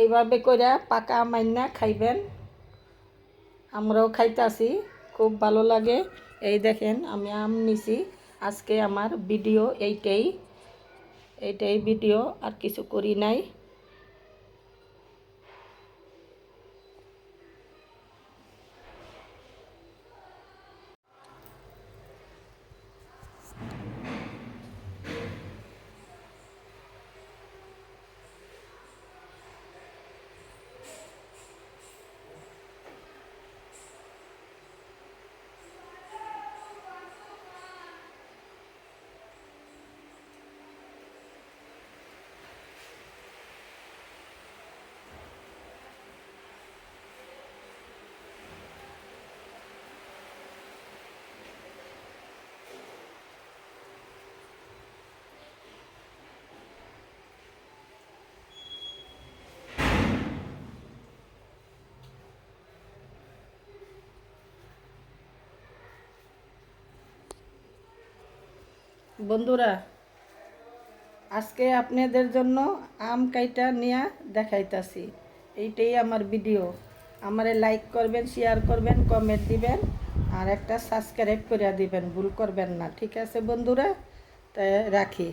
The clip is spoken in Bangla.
এইভাবে করে পাকা মাইনা খাইবেন। আমরাও খাইতাছি, খুব ভালো লাগে। এই দেখেন, আমি আম নিছি। আজকে আমার ভিডিও এইটাই। এইটাই ভিডিও, আর কিছু করি নাই। বন্ধুরা, আজকে আপনাদের জন্য আম কাইটা নিয়ে দেখাইতাছি। এইটাই আমার ভিডিও। আমারে লাইক করবেন শেয়ার করবেন কমেন্ট দিবেন, আর একটা সাবস্ক্রাইব করে দিবেন। ভুল করবেন না, ঠিক আছে বন্ধুরা? তাই রাখি।